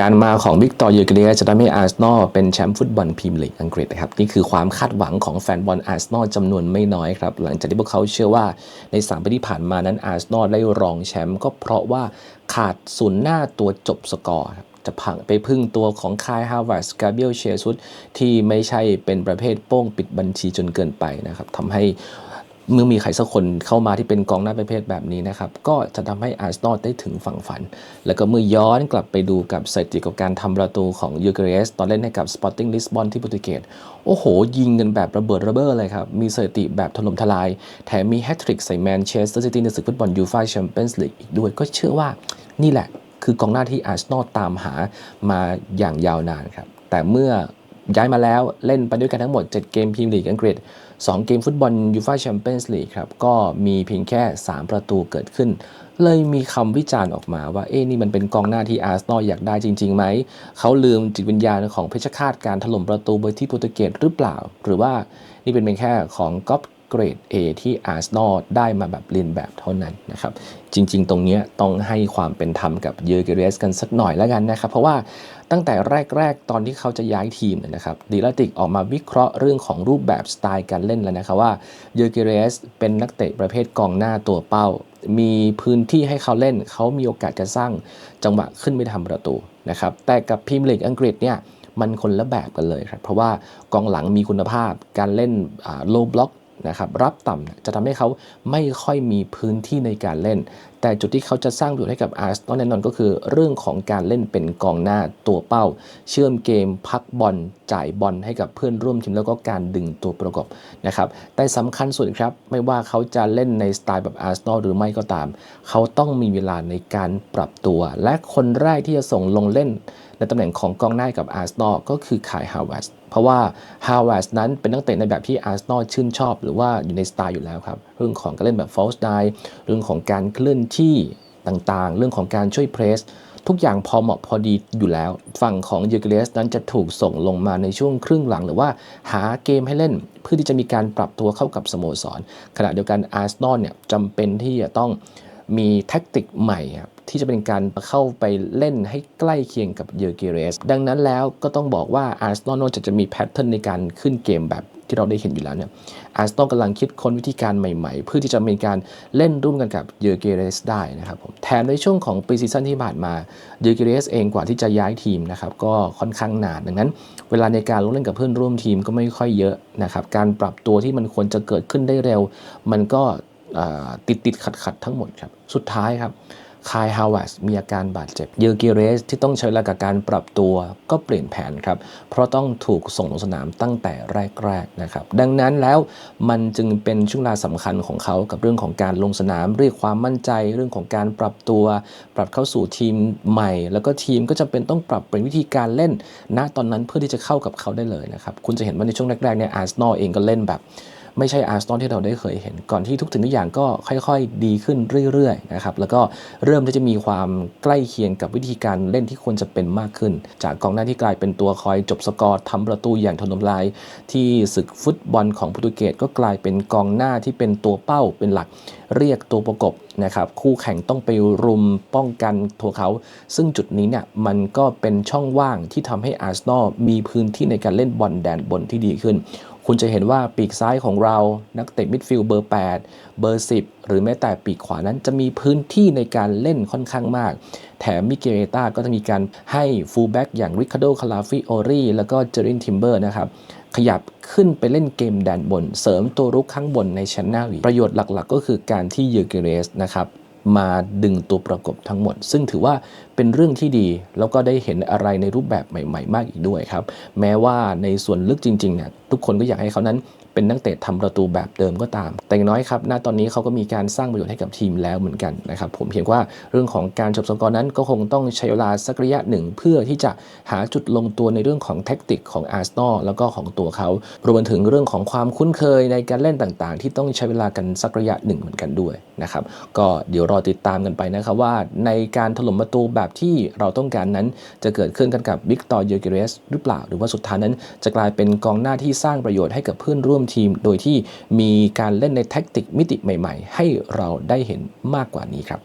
การมาของวิกตอร์เยเกเรียจะทำให้อาร์เซนอลเป็นแชมป์ฟุตบอลพรีเมียร์ลีกอังกฤษนะครับนี่คือความคาดหวังของแฟนบอลอาร์เซนอลจำนวนไม่น้อยครับหลังจากที่พวกเขาเชื่อว่าในสามปีที่ผ่านมานั้นอาร์เซนอลได้รองแชมป์ก็เพราะว่าขาดศูนย์หน้าตัวจบสกอร์จะพังไปพึ่งตัวของคายฮาวาร์สกาเบรียลเชซุสที่ไม่ใช่เป็นประเภทโป้งปิดบัญชีจนเกินไปนะครับทำให้ เมื่อมีใครสักคนเข้ามาที่เป็นกองหน้าประเภทแบบนี้นะครับ ก็จะทำให้อาร์เซนอลได้ถึงฝั่งฝัน แล้วก็เมื่อย้อนกลับไปดูกับสถิติกับการทำประตูของยูเกเรสตอนเล่นให้กับ Sporting Lisbon ที่โปรตุเกสโอ้โห ยิงกันแบบระเบิดระเบ้อเลยครับ มีสถิติแบบถล่มทลาย แถมมีแฮตทริกใส่แมนเชสเตอร์ซิตี้ในศึกฟุตบอลยูฟ่าแชมเปี้ยนส์ลีกอีกด้วย ก็เชื่อว่านี่แหละคือกองหน้าที่อาร์เซนอลตามหามาอย่างยาวนานครับแต่เมื่อย้ายมาแล้วเล่นไปด้วยกันทั้งหมด 7 เกมพรีเมียร์ลีกอังกฤษ 2 เกมฟุตบอลยูฟ่าแชมเปี้ยนส์ลีกครับ ก็มีเพียงแค่ 3 ประตูเกิดขึ้น เลยมีคำวิจารณ์ออกมาว่า เอ๊ะนี่มันเป็นกองหน้าที่อาร์เซนอลอยากได้จริงๆไหม เขาลืมจิตวิญญาณของเพชรฆาตการถล่มประตูเบอร์ที่โปรตุเกสหรือเปล่า หรือว่านี่เป็นเพียงแค่ของก๊อป เกรด A ที่อาร์เซนอลได้มาแบบเรียนแบบเท่านั้นนะครับ จริง ๆ ตรงนี้ต้องให้ความเป็นธรรมกับเยอร์เกเรสกันสักหน่อยแล้วกันนะครับ เพราะว่าตั้งแต่แรก ๆ ตอนที่เขาจะย้ายทีมนะครับดีลติกออกมาวิเคราะห์เรื่องของรูปแบบสไตล์การเล่นแล้วนะครับว่าเยอร์เกเรสเป็นนักเตะประเภทกองหน้าตัวเป้า มีพื้นที่ให้เขาเล่น เขามีโอกาสจะสร้างจังหวะขึ้นไปทำประตูนะครับแต่กับพรีมียร์ลีกอังกฤษเนี่ยมันคนละแบบกันเลยครับ เพราะว่ากองหลังมีคุณภาพการเล่นโลบล็อก นะครับรับต่ำจะทำให้เขาไม่ค่อยมีพื้นที่ในการเล่น แต่จุดที่เขาจะสร้างประโยชน์ให้กับอาร์เซนอลแน่นอนก็คือ เรื่องของการเล่นเป็นกองหน้าตัวเป้า เชื่อมเกมพักบอลจ่ายบอลให้กับเพื่อนร่วมทีมแล้วก็การดึงตัวประกอบนะครับแต่สำคัญสุดครับไม่ว่าเขาจะเล่นในสไตล์แบบอาร์เซนอลหรือไม่ก็ตาม เขาต้องมีเวลาในการปรับตัว และคนแรกที่จะส่งลงเล่นในตำแหน่งของกองหน้ากับอาร์เซนอลก็คือคายฮาวเวสเพราะว่าฮาวเวสนั้นเป็นนักเตะในแบบที่อาร์เซนอลชื่นชอบ หรือว่าอยู่ในสไตล์อยู่แล้วครับ รื่องของการเล่นแบบ false nine เรื่องของการเคลื่อนที่ต่างๆ เรื่องของการช่วยเพรส ทุกอย่างพอเหมาะพอดีอยู่แล้ว ฝั่งของเยเกเรสนั้นจะถูกส่งลงมาในช่วงครึ่งหลัง หรือว่าหาเกมให้เล่น เพื่อที่จะมีการปรับตัวเข้ากับสโมสร ขณะเดียวกันอาร์เซนอลเนี่ยจำเป็นที่จะต้องมีแท็กติกใหม่ครับที่จะเป็นการเข้าไปเล่นให้ใกล้เคียงกับเยอร์เกเรส ดังนั้นแล้วก็ต้องบอกว่าอาร์เซนอลนอกจากจะมีแพทเทิร์นในการขึ้นเกมแบบ ที่เราได้เห็นอยู่แล้วเนี่ยอาร์เซนอลกำลังคิดค้นวิธีการใหม่ๆ เพื่อที่จะมีการเล่นร่วมกันกับเยอเกเรสได้นะครับผมแถมในช่วงของปีซีซั่นที่ผ่านมาเยอเกเรสเองกว่าที่จะย้ายทีมนะครับก็ค่อนข้างนานดังนั้น เวลาในการลงเล่นกับเพื่อนร่วมทีมก็ไม่ค่อยเยอะนะครับการปรับตัวที่มันควรจะเกิดขึ้นได้เร็ว มันก็ติดติดขัดขัดทั้งหมดครับสุดท้ายครับ คายฮาวเวสมีอาการบาดเจ็บ เยอร์กิเรสที่ต้องใช้เวลากับการปรับตัวก็เปลี่ยนแผนครับ เพราะต้องถูกส่งลงสนามตั้งแต่แรกๆนะครับ ดังนั้นแล้วมันจึงเป็นช่วงเวลาสำคัญของเขากับเรื่องของการลงสนาม เรียกความมั่นใจเรื่องของการปรับตัว ปรับเข้าสู่ทีมใหม่ แล้วก็ทีมก็จำเป็นต้องปรับเปลี่ยนวิธีการเล่นณตอนนั้นเพื่อที่จะเข้ากับเขาได้เลยนะครับ คุณจะเห็นว่าในช่วงแรกๆเนี่ยอาร์เซนอลเองก็เล่นแบบ ไม่ใช่อาร์เซนอลที่เราได้เคยเห็น ก่อนที่ทุกสิ่งทุกอย่างก็ค่อยๆ ดีขึ้นเรื่อยๆนะครับแล้วก็เริ่มที่จะมีความใกล้เคียงกับวิธีการเล่นที่ควรจะเป็นมากขึ้น จากกองหน้าที่กลายเป็นตัวคอยจบสกอร์ทำประตูอย่างทนทลาย ที่ศึกฟุตบอลของโปรตุเกสก็กลายเป็นกองหน้าที่เป็นตัวเป้าเป็นหลักเรียกตัวประกบนะครับคู่แข่งต้องไปรุมป้องกันตัวเขา ซึ่งจุดนี้เนี่ยมันก็เป็นช่องว่างที่ทำให้อาร์เซนอลมีพื้นที่ในการเล่นบอลแดนบนที่ดีขึ้น คุณจะเห็นว่าปีกซ้ายของเรานักเตะมิดฟิลด์เบอร์ 8 เบอร์ 10 หรือแม้แต่ปีกขวานั้นจะมีพื้นที่ในการเล่นค่อนข้างมาก แถมมิเกเรตาก็จะมีการให้ฟูลแบ็กอย่างริคาโดคาลาฟิโอรีแล้วก็เจอรินทิมเบอร์นะครับ ขยับขึ้นไปเล่นเกมแดนบน เสริมตัวรุกข้างบนในชั้นหน้าวีประโยชน์หลักๆ ก็คือการที่ยอร์เกเรสนะครับ มาดึงตัวประกบทั้งหมด ซึ่งถือว่าเป็นเรื่องที่ดี แล้วก็ได้เห็นอะไรในรูปแบบใหม่ ๆ มากอีกด้วยครับ แม้ว่าในส่วนลึกจริงๆเนี่ยทุกคนก็อยากให้เขานั้นเป็นนักเตะทำประตูแบบเดิมก็ตาม แต่อย่างน้อยครับ ณ ตอนนี้เขาก็มีการสร้างประโยชน์ให้กับทีมแล้วเหมือนกันนะครับ ผมเพียงว่าเรื่องของการจบสกอร์นั้นก็คงต้องใช้เวลาสักระยะหนึ่ง เพื่อที่จะหาจุดลงตัวในเรื่องของแท็กติกของอาร์เซนอลแล้วก็ของตัวเขา รวมถึงเรื่องของความคุ้นเคยในการเล่นต่างๆ ที่ต้องใช้เวลากันสักระยะหนึ่งเหมือนกันด้วยนะครับ ก็เดี๋ยวรอติดตามกันไปนะครับว่าในการถล่มประตูแบบที่เราต้องการนั้น จะเกิดขึ้นกันกับวิกตอร์เยอร์เกเรสหรือเปล่า หรือว่าสุดท้ายนั้นจะกลายเป็นกองหน้าที่สร้างประโยชน์ให้กับเพื่อนร่วมทีม โดยที่มีการเล่นในแท็กติกมิติใหม่ ๆ ให้เราได้เห็นมากกว่านี้ครับ